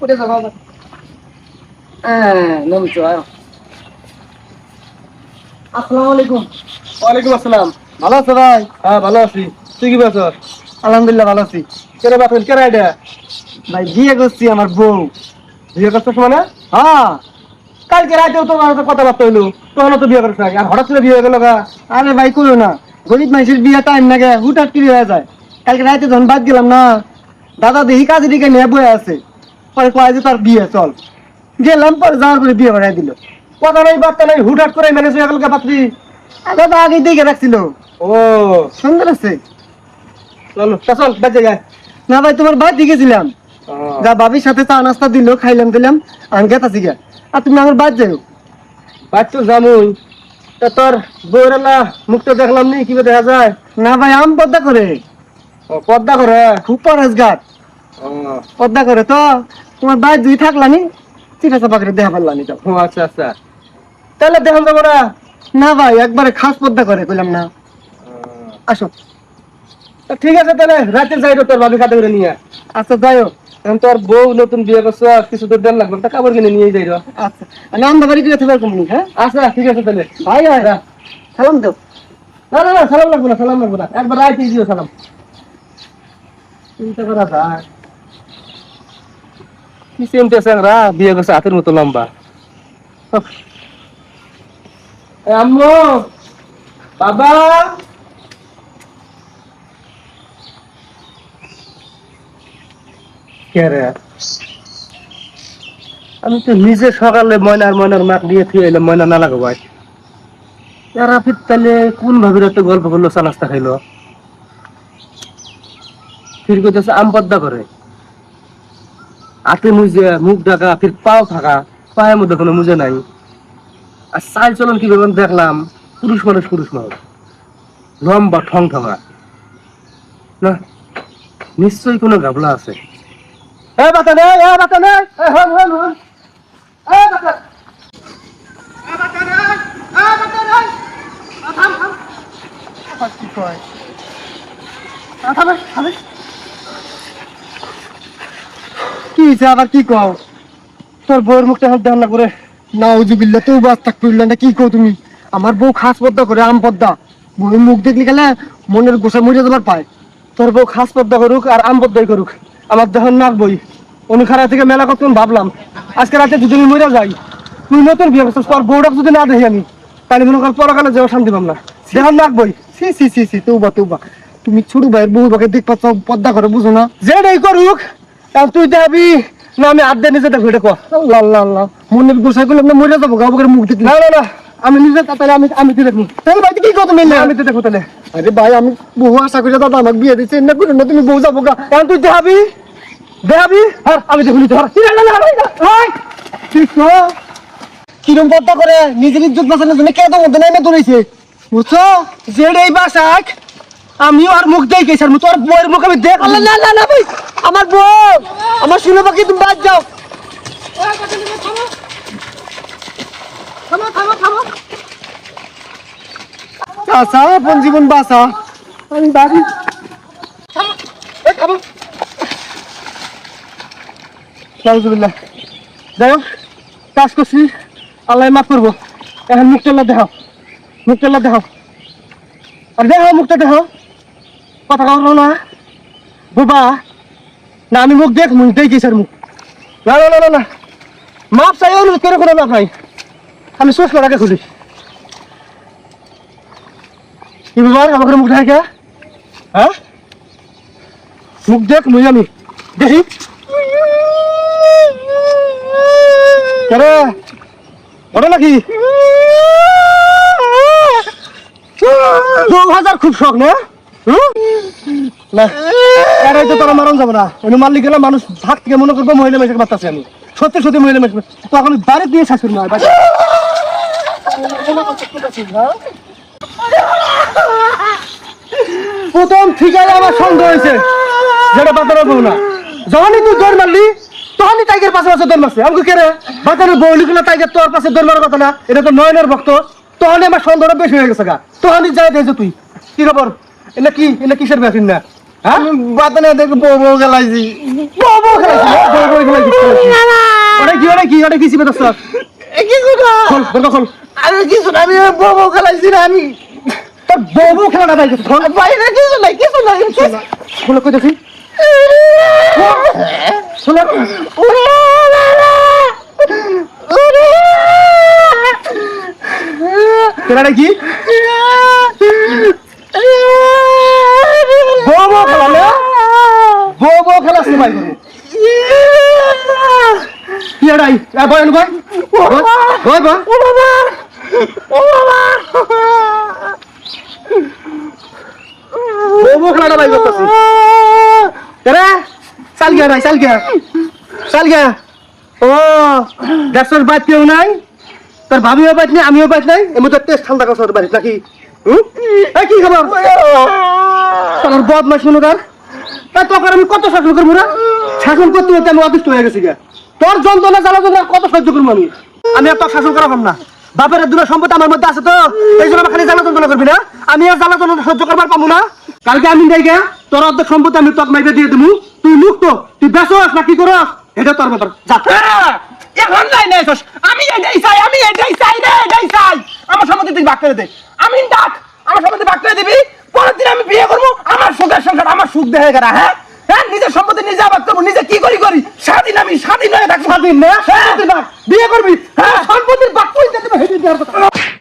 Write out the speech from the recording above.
উঠে যাও বাবা হ্যাঁ নমস্কার আয় আলাইকুম ওয়ালাইকুম আসসালাম। ভালো আছো ভাই? হ্যাঁ ভালো আছি। তুই কি আলহামদুলিল্লাহ ভালো আছি। এটা? ভাই বিয়ে করছি আমার বউ। বিয়ে করছিস মানে হ্যাঁ। কালকে রাতেও তো আমার সাথে কথাবার্তা হইল তখন তো বিয়ে করিস আর হঠাৎ করে বিয়ে হয়ে গেল আরে ভাই করো না। গরিব মানুষের বিয়ে টাইম লাগে হুটাট কি হয়ে যায়। কালকে রাতে যখন বাদ গেলাম না দাদা দেখি কাজে দিকে নিয়ে বয়ে আছে। পরে কয় যে তার বিয়ে চল। গেলাম পরে যাওয়ার পরে বিয়ে বাড়াই দিল। কথা নাই বার্তা নাই হুটহাট করে ম্যানেজ হয়ে গেল পাত্রী আর দাদা আগে দেখে রাখছিল। ও। সুন্দর আছে চল। চল বাজে যায় না ভাই তোমার বাড়িতে গেছিলাম। যা বাবির সাথে চা নাস্তা দিল খাইলাম দিলাম আমি গেতাছি আর তুমি আমার বাদ যাও। বাদ তো জানুই তা তোর বউরেলা মুখটা দেখলাম নি কীভাবে দেখা যায়? না ভাই আম পদ্মা করে। পর্দা করে? খুব পরেশ গাছ পদ্মা করে তো। তোমার বাড়ি দুই থাকলানি চিঠা চাপা করে দেখা পারলানি তো। ও, আচ্ছা আচ্ছা। তাহলে দেখুন যাব না? না ভাই একবারে খাস পদ্মা করে কইলাম না। আসো। ঠিক আছে তাহলে রাতের যাই তোর ভাবি খাতে করে নিয়ে আচ্ছা যাইও এখন তোর বউ নতুন বিয়ে করছ আর কিছু তোর দেন লাগবে তা কাপড় কিনে নিয়ে যাই। আচ্ছা আমি আমদা বাড়ি গিয়ে থাকবে কমনি হ্যাঁ? আচ্ছা ঠিক আছে তাহলে। ভাই ভাই সালাম দাও। না না না সালাম লাগবে না সালাম লাগবে না। একবার রাইতে দিও সালাম। চিন্তা করা যায় কি চিন্তা বিয়ে করছে হাতের মতো লম্বা আম্মু বাবা আমি তো নিজে সকালে ময়নার ময়নার মাক নিয়ে থুয়ে এলাম, ময়না না লাগো ভাই এরা ফির তাহলে কোন ভাবে একটা গল্প করল চা নাস্তা খাইলো? ফির করতেছে আম পদ্মা করে হাতে মুজে, মুখ ঢাকা ফির পাও থাকা পায়ের মধ্যে কোনো মুজে নাই। আর চাল চলন কি ব্যাপার দেখলাম, পুরুষ মানুষ পুরুষ মানুষ। লম্বা ঠং ঠঙা না, নিশ্চয়ই কোনো গাবলা আছে। এ বাতা নে এ বাতা নে এ কি হয়েছে আবার কি কও? তোর বউয়ের মুখটা হাত করে। তো বাস না কি তুমি? আমার বউ খাস পদ্মা করে, আম পদ্মা। বউয়ের মুখ দেখলি গেলে মনের গোসা মরে যাবার পায়। তোর বউ খাস পদ্মা করুক আর আম পদ্মাই করুক। আমার দেহ নাক বই। অনুখারা থেকে মেলা কতক্ষণ ভাবলাম। আজকে রাতে দুজনে মরে যাই। তুই নতুন বিয়ে করছিস, তোর বউটা যদি না দেখি আমি। তাহলে মনে কর পরকালে যাও শান্তি পাম দেহ নাক বই। সি সি সি সি তুবা তুবা তুমি ছোট ভাইয়ের বউ বাকে দেখ পাচ্ছ, পদ্মা করে, বুঝো না? যেটাই করুক আর তুই দেখবি না আমি আড্ডা নিজে দেখব এটা কর আল্লাহ আল্লাহ আল্লাহ মনের গোসা করলে মরে যাব গাবো করে মুখ দেখলি না না না। আমি নিজে তাহলে আমি আমি দেখব। তাহলে ভাই কি না না আমি তুই দেখব তাহলে। আরে ভাই আমি বহু আশা করে দাদা আমাকে বিয়ে দিচ্ছে। না করে না তুমি বউ যাব গা। এখন তুই দেখাবি দেখাবি আর আমি দেখুনি ধর। কৃষ্ণ কিরম পদ্মা করে? নিজের ইজ্জত বাঁচানোর জন্য কে তো মধ্যে নেমে দৌড়েছে বুঝছ? যেটা এই বাসাক আমিও আর মুখ দেই গেছি আর তোর বউয়ের মুখ আমি দেখ না না না ভাই। আমার বউ আমার শুনে পাখি তুমি বাদ যাও। আশা আপন জীবন বাঁচা আমি বাড়ি যাই হোক কাজ করছি। আল্লাহ মাফ করব। এখন মুখটা দেখাও। মুখটা দেখাও। আর দেখাও মুখটা দেখাও। কথা কাউ না। বাবা না, আমি মুখ দেখ, মুখ দেখি স্যার মুখ? না না না না মাপ চাই, অনুরোধ করে কোনো লাভ নাই। আমি সোচ করাকে খুলি। ব্যাপার, আমাকে মুখ দেখা হ্যাঁ? মুখ দেখ, মুই আমি। দেখি। কেরে? ওটা নাকি? দু হাজার খুব শখ, না? হুম? না তো তোরা মারণ যাব না। এনে মারলি গেলে মানুষ ভাগ থেকে মনে করব মহিলা মেয়েকে মারতাছি আমি। সত্যি সত্যি মহিলা মেয়েকে তখন বাড়ি দিয়ে শাশুড়ি বাড়ি। প্রথম ঠিকাই আমার সন্দেহ হয়েছে। যেটা বাতার বউ না। যখনই তুই দৌড় মারলি, তখনই টাইগার পাশে পাশে দৌড় মারছে। আমাকে কে রে? বাতারের বউ লিখলো টাইগার তোর পাশে দৌড় মারার কথা না। এটা তো নয়নের ভক্ত। তখনই আমার সন্দেহটা বেশি হয়ে গেছে গা। তখনই যাই দিয়েছে তুই। কি খবর? এটা কি? এটা কিসের ব্যাপার না? বাতানে দেখে বউ বউ খেলাইছি। বউ বউ খেলাইছিস না? বউ বউ খেলাইছিস ওটা কি ওটা কি ওটা কি চিপে দোস্ত কিছু না খোল বলকা খোল। আমি কিছু না আমি বউ বউ খেলাইছি না আমি। তোর বউ বউ খেলা। না ভাই খোল কিছু নাই কিছু খোল কই দেখি খোল। কি বউ বউ খেলা না বউ বউ খেলা আছে ভাই এ বয় বয় বয় বয় বউ বউ খেলাটা ভাই করতেছি। তেরা চাল গিয়া ভাই চাল গিয়া। চাল গিয়া। ও দেড়শোর বাদ কেউ নাই তোর ভাবিও বাদ নেই আমিও বাদ নাই। এমন তোর টেস্ট ঠান্ডা কথা বাড়ি নাকি? কি খবর তোর বদমাস শুনো তার তোকে আমি কত শাসন করব না শাসন করতে করতে আমি অতিষ্ঠ হয়ে গেছি তোর যন্ত্রণা জ্বালা যন্ত্রণা কত সহ্য করব আমি? আমি আর তোর শাসন করা না বাপের দুটো সম্পদ আমার মধ্যে আছে তো, এই জন্য খালি জ্বালা যন্ত্রণা করবি না? আমি আর জ্বালা যন্ত্রণা সহ্য করবার পাবো না। কালকে আমি যাই তোর অর্ধেক সম্পত্তি আমি তোর মাইবে দিয়ে দেবো তুই মুক্ত, তুই বেসস না, কি করস? এটা তোর ব্যাপার। যা। এখন। আমি এটাই চাই, আমি এটাই চাই রে, এটাই চাই। আমার সম্মতি তুই ভাগ করে দে। আমি ডাক, আমার সম্মতি ভাগ করে দিবি। পরের দিন আমি বিয়ে করব, আমার সুখের সংসার, আমার সুখ দেখে হ্যাঁ হ্যাঁ? নিজের সম্পত্তি নিজে আবাদ করব নিজে কি করি করি? স্বাধীন আমি স্বাধীন হয়ে থাকব। স্বাধীন না। বিয়ে করবি? হ্যাঁ। সম্পত্তির বাক্য কই দেওয়ার কথা।